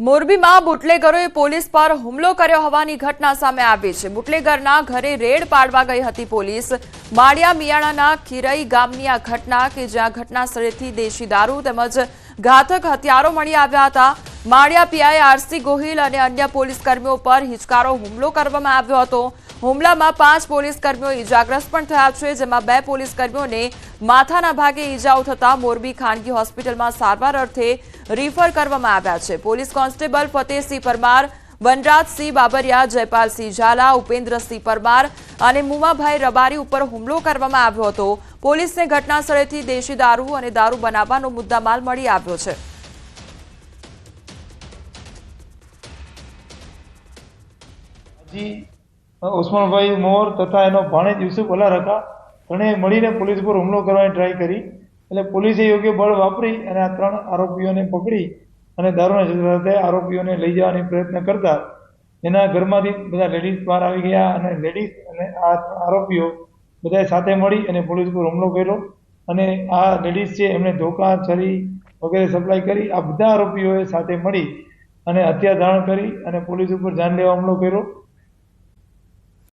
મોરબીમાં બુટલેગરોએ પોલીસ પર હુમલો કર્યો હોવાની ઘટના સામે આવી છે. બુટલેગરના ઘરે રેડ પાડવા ગઈ હતી પોલીસ. માળિયા મિયાણાના ખીરઈ ગામની આ ઘટના કે જ્યાં ઘટના સ્થળેથી દેશી દારૂ તેમજ ઘાતક હથિયારો મળી આવ્યા હતા માળિયા પીઆઈ આરસી ગોહિલ અને અન્ય પોલીસ કર્મીઓ પર હિચકારો હુમલો કરવામાં આવ્યો હતો. હુમલામાં પાંચ પોલીસ કર્મીઓ ઇજાગ્રસ્ત પણ થયા છે, જેમાં બે પોલીસ કર્મીઓને માથાના ભાગે ઈજાઓ થતા મોરબી ખાનગી હોસ્પિટલમાં સારવાર અર્થે રિફર કરવામાં આવ્યા છે. પોલીસ કોન્સ્ટેબલ ફતેહસિંહ પરમાર, વનરાજસિંહ બાબરિયા, જયપાલસિંહ ઝાલા, ઉપેન્દ્રસિંહ પરમાર અને મુમાભાઈ રબારી ઉપર હુમલો કરવામાં આવ્યો હતો. પોલીસને ઘટના સ્થળેથી દેશી દારૂ અને દારૂ બનાવવાનો મુદ્દામાલ મળી આવ્યો છે. હાજી ઉસ્માનભાઈ મોર તથા એનો ભાણેજ યુસુફ અલારકા ત્રણેય મળીને પોલીસ પર હુમલો કરવાની ટ્રાય કરી. એટલે પોલીસે યોગ્ય બળ વાપરી અને આ ત્રણ આરોપીઓને પકડી અને દારૂના સાથે આરોપીઓને લઈ જવાની પ્રયત્ન કરતા એના ઘરમાંથી બધા લેડીઝ બહાર આવી ગયા અને લેડીઝ અને આ આરોપીઓ બધાએ સાથે મળી અને પોલીસ પર હુમલો કર્યો. અને આ લેડીઝ છે એમણે ધોકા, છરી વગેરે સપ્લાય કરી. આ બધા આરોપીઓએ સાથે મળી અને હત્યા ધારણ કરી અને પોલીસ ઉપર જાન લેવા હુમલો કર્યો.